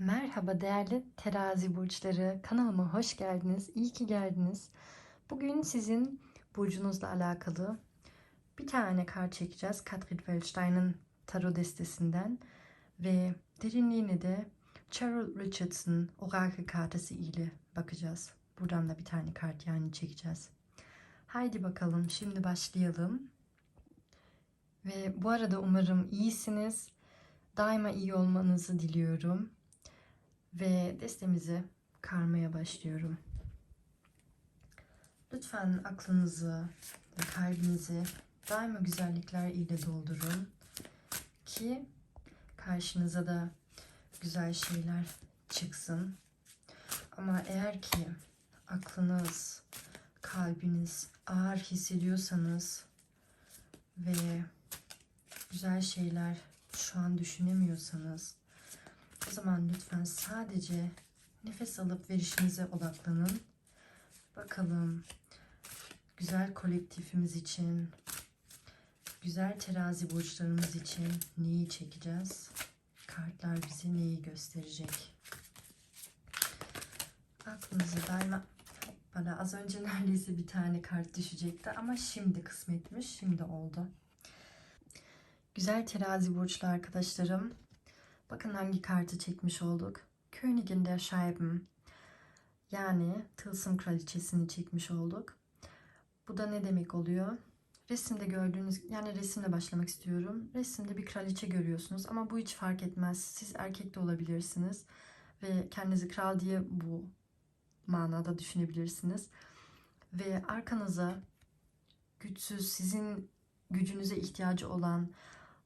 Merhaba değerli terazi burçları. Kanalıma hoş geldiniz. İyi ki geldiniz. Bugün sizin burcunuzla alakalı bir tane kart çekeceğiz. Katrin Feldstein'ın tarot destesinden ve derinliğine de Cheryl Richardson orakel kartası ile bakacağız. Buradan da bir tane kart yani çekeceğiz. Haydi bakalım şimdi başlayalım. Ve bu arada umarım iyisiniz. Daima iyi olmanızı diliyorum. Ve destemizi karmaya başlıyorum. Lütfen aklınızı ve kalbinizi daima güzellikler ile doldurun ki karşınıza da güzel şeyler çıksın. Ama eğer ki aklınız, kalbiniz ağır hissediyorsanız ve güzel şeyler şu an düşünemiyorsanız o zaman lütfen sadece nefes alıp verişinize odaklanın. Bakalım güzel kolektifimiz için, güzel terazi burçlarımız için neyi çekeceğiz? Kartlar bize neyi gösterecek? Aklınızı daima bana az önce neredeyse bir tane kart düşecekti ama şimdi kısmetmiş, şimdi oldu. Güzel terazi burçlu arkadaşlarım, Bakın hangi kartı çekmiş olduk. Königin der Scheiben. Yani tılsım kraliçesini çekmiş olduk. Bu da ne demek oluyor? Resimde gördüğünüz, yani resimle başlamak istiyorum. Resimde bir kraliçe görüyorsunuz ama bu hiç fark etmez. Siz erkek de olabilirsiniz ve kendinizi kral diye bu manada düşünebilirsiniz. Ve arkanıza güçsüz, sizin gücünüze ihtiyacı olan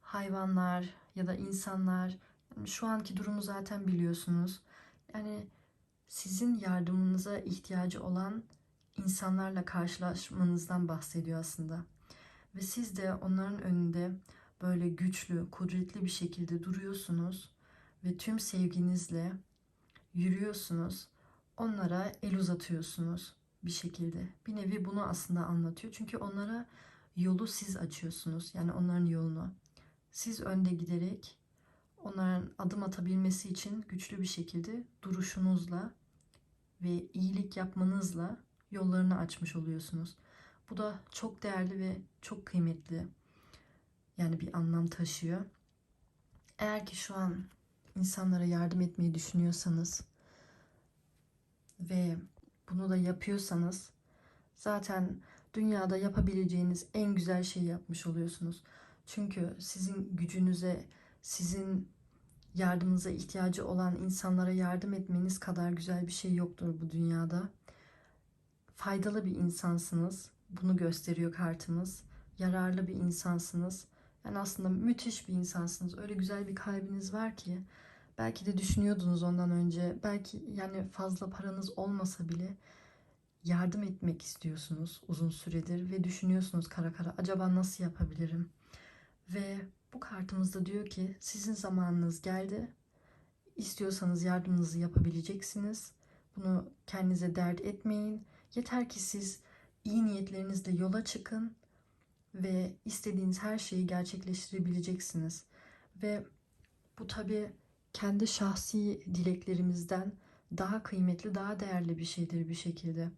hayvanlar ya da insanlar şu anki durumu zaten biliyorsunuz. Yani sizin yardımınıza ihtiyacı olan insanlarla karşılaşmanızdan bahsediyor aslında. Ve siz de onların önünde böyle güçlü, kudretli bir şekilde duruyorsunuz ve tüm sevginizle yürüyorsunuz. Onlara el uzatıyorsunuz bir şekilde. Bir nevi bunu aslında anlatıyor. Çünkü onlara yolu siz açıyorsunuz. Yani onların yolunu. Siz önde giderek onların adım atabilmesi için güçlü bir şekilde duruşunuzla ve iyilik yapmanızla yollarını açmış oluyorsunuz. Bu da çok değerli ve çok kıymetli. Yani bir anlam taşıyor. Eğer ki şu an insanlara yardım etmeyi düşünüyorsanız ve bunu da yapıyorsanız zaten dünyada yapabileceğiniz en güzel şeyi yapmış oluyorsunuz. Çünkü sizin gücünüze, sizin yardımınıza ihtiyacı olan insanlara yardım etmeniz kadar güzel bir şey yoktur bu dünyada. Faydalı bir insansınız. Bunu gösteriyor kartımız. Yararlı bir insansınız. Yani aslında müthiş bir insansınız. Öyle güzel bir kalbiniz var ki belki de düşünüyordunuz ondan önce. Belki yani fazla paranız olmasa bile yardım etmek istiyorsunuz uzun süredir ve düşünüyorsunuz kara kara acaba nasıl yapabilirim? Ve bu kartımızda diyor ki sizin zamanınız geldi. İstiyorsanız yardımınızı yapabileceksiniz. Bunu kendinize dert etmeyin. Yeter ki siz iyi niyetlerinizle yola çıkın ve istediğiniz her şeyi gerçekleştirebileceksiniz. Ve bu tabi kendi şahsi dileklerimizden daha kıymetli, daha değerli bir şeydir bir şekilde.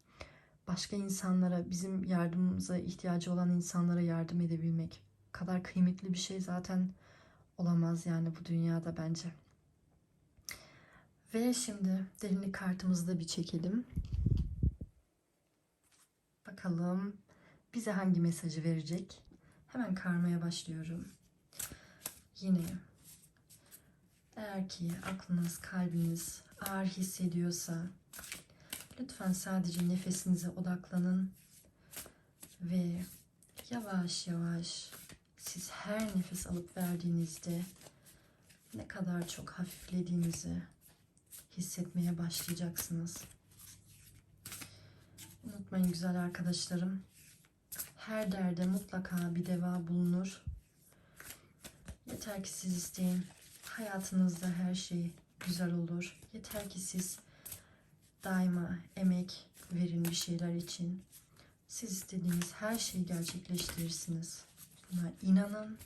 Başka insanlara, bizim yardımımıza ihtiyacı olan insanlara yardım edebilmek kadar kıymetli bir şey zaten olamaz yani bu dünyada bence. Ve şimdi derinlik kartımızı da bir çekelim. Bakalım bize hangi mesajı verecek? Hemen karmaya başlıyorum. Yine eğer ki aklınız, kalbiniz ağır hissediyorsa lütfen sadece nefesinize odaklanın ve yavaş yavaş siz her nefes alıp verdiğinizde ne kadar çok hafiflediğinizi hissetmeye başlayacaksınız. Unutmayın güzel arkadaşlarım. Her derde mutlaka bir deva bulunur. Yeter ki siz isteyin. Hayatınızda her şey güzel olur. Yeter ki siz daima emek verin bir şeyler için. Siz istediğiniz her şeyi gerçekleştirirsiniz. Buna inanın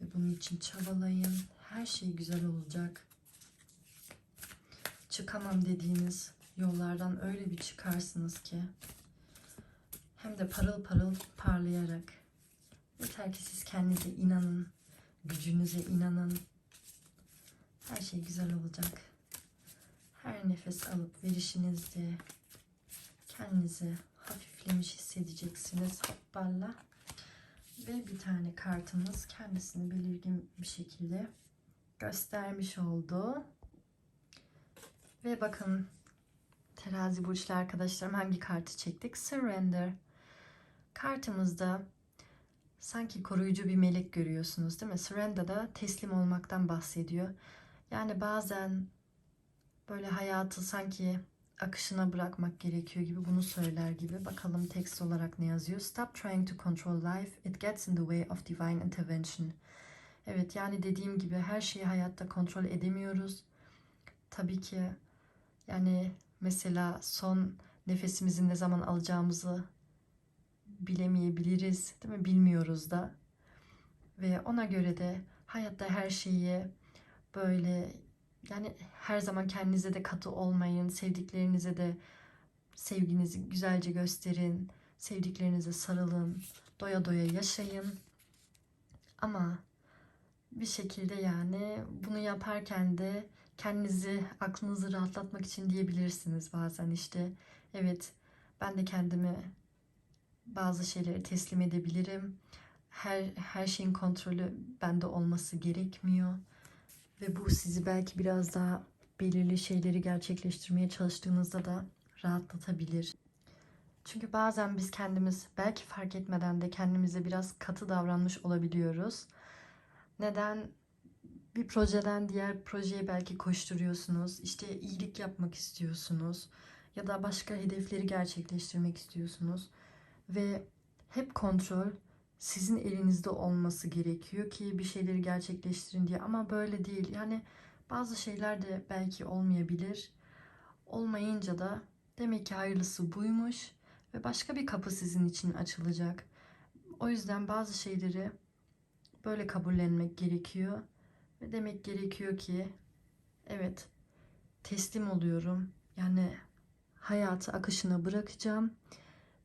ve bunun için çabalayın. Her şey güzel olacak. çıkamam dediğiniz yollardan öyle bir çıkarsınız ki hem de parıl parıl parlayarak yeter ki siz kendinize inanın, gücünüze inanın. Her şey güzel olacak. Her nefes alıp verişinizde kendinizi hafiflemiş hissedeceksiniz. Hoppala. Ve bir tane kartımız kendisini belirgin bir şekilde göstermiş oldu. Ve bakın terazi burçlu arkadaşlarım hangi kartı çektik? Surrender. Kartımızda sanki koruyucu bir melek görüyorsunuz değil mi? Surrender da teslim olmaktan bahsediyor. Yani bazen böyle hayatı sanki akışına bırakmak gerekiyor gibi bunu söyler gibi. Bakalım tekst olarak ne yazıyor? Stop trying to control life. It gets in the way of divine intervention. Evet yani dediğim gibi her şeyi hayatta kontrol edemiyoruz. Tabii ki yani mesela son nefesimizi ne zaman alacağımızı bilemeyebiliriz, değil mi? Bilmiyoruz da. Ve ona göre de hayatta her şeyi böyle yani her zaman kendinize de katı olmayın. Sevdiklerinize de sevginizi güzelce gösterin. Sevdiklerinize sarılın. Doya doya yaşayın. Ama bir şekilde yani bunu yaparken de kendinizi, aklınızı rahatlatmak için diyebilirsiniz bazen işte. Evet, ben de kendimi bazı şeyleri teslim edebilirim. Her her şeyin kontrolü bende olması gerekmiyor. Ve bu sizi belki biraz daha belirli şeyleri gerçekleştirmeye çalıştığınızda da rahatlatabilir. Çünkü bazen biz kendimiz belki fark etmeden de kendimize biraz katı davranmış olabiliyoruz. Neden? Bir projeden diğer projeye belki koşturuyorsunuz. İşte iyilik yapmak istiyorsunuz. Ya da başka hedefleri gerçekleştirmek istiyorsunuz. Ve hep kontrol sizin elinizde olması gerekiyor ki bir şeyleri gerçekleştirin diye. Ama böyle değil. Yani bazı şeyler de belki olmayabilir. Olmayınca da demek ki hayırlısı buymuş ve başka bir kapı sizin için açılacak. O yüzden bazı şeyleri böyle kabullenmek gerekiyor ve demek gerekiyor ki evet teslim oluyorum. Yani hayatı akışına bırakacağım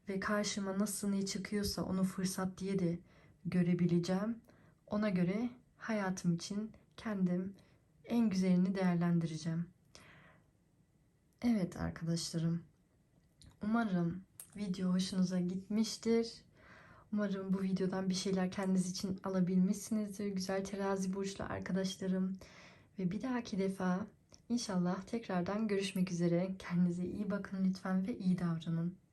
ve karşıma nasıl ne çıkıyorsa onu fırsat diye de görebileceğim. Ona göre hayatım için kendim en güzelini değerlendireceğim. Evet arkadaşlarım. Umarım video hoşunuza gitmiştir. Umarım bu videodan bir şeyler kendiniz için alabilmişsinizdir. Güzel terazi burçlu arkadaşlarım. Ve bir dahaki defa inşallah tekrardan görüşmek üzere. Kendinize iyi bakın lütfen ve iyi davranın.